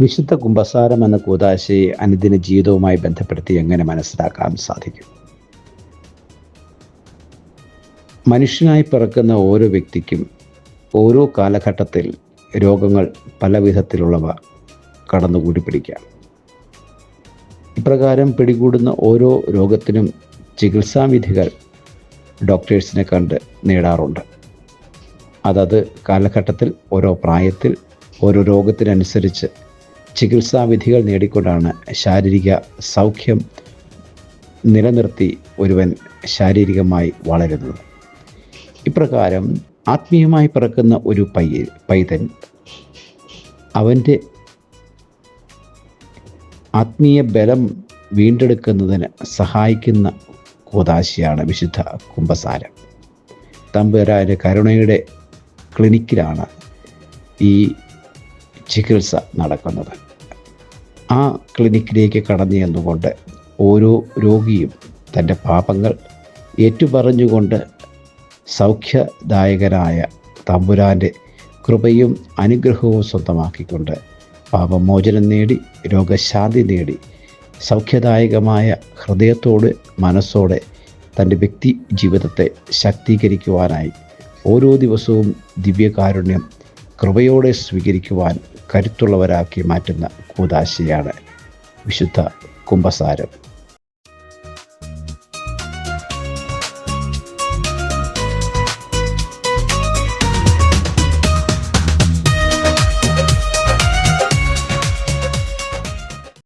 വിശുദ്ധ കുംഭസാരം എന്ന കൂതാശയെ അനുദിന ജീവിതവുമായി ബന്ധപ്പെടുത്തി എങ്ങനെ മനസ്സിലാക്കാൻ സാധിക്കും? മനുഷ്യനായി പിറക്കുന്ന ഓരോ വ്യക്തിക്കും ഓരോ കാലഘട്ടത്തിൽ രോഗങ്ങൾ പല വിധത്തിലുള്ളവ കടന്നുകൂടി പിടിക്കാം. ഇപ്രകാരം പിടികൂടുന്ന ഓരോ രോഗത്തിനും ചികിത്സാവിധികൾ ഡോക്ടേഴ്സിനെ കണ്ട് നേടാറുണ്ട്. അതത് കാലഘട്ടത്തിൽ ഓരോ പ്രായത്തിൽ ഓരോ രോഗത്തിനനുസരിച്ച് ചികിത്സാവിധികൾ നേടിക്കൊണ്ടാണ് ശാരീരിക സൗഖ്യം നിലനിർത്തി ഒരുവൻ ശാരീരികമായി വളരുന്നത്. ഇപ്രകാരം ആത്മീയമായി പിറക്കുന്ന ഒരു പയ്യ പൈതൻ അവന്റെ ആത്മീയ ബലം വീണ്ടെടുക്കുന്നതിന് സഹായിക്കുന്ന കൂതാശിയാണ് വിശുദ്ധ കുംഭസാരം. തമ്പുരാന്റെ കരുണയുടെ ക്ലിനിക്കിലാണ് ഈ ചികിത്സ നടക്കുന്നത്. ആ ക്ലിനിക്കിലേക്ക് കടന്നു ചെന്നുകൊണ്ട് ഓരോ രോഗിയും തന്റെ പാപങ്ങൾ ഏറ്റുപറഞ്ഞുകൊണ്ട് സൗഖ്യദായകനായ തമ്പുരാന്റെ കൃപയും അനുഗ്രഹവും സ്വന്തമാക്കിക്കൊണ്ട് പാപമോചനം നേടി രോഗശാന്തി നേടി സൗഖ്യദായകമായ ഹൃദയത്തോട് മനസ്സോടെ തന്റെ വ്യക്തി ജീവിതത്തെ ശാക്തീകരിക്കുവാനായി ഓരോ ദിവസവും ദിവ്യകാരുണ്യം കൃപയോടെ സ്വീകരിക്കുവാൻ കരുത്തുള്ളവരാക്കി മാറ്റുന്ന കൂതാശയാണ് വിശുദ്ധ കുംഭസാരം.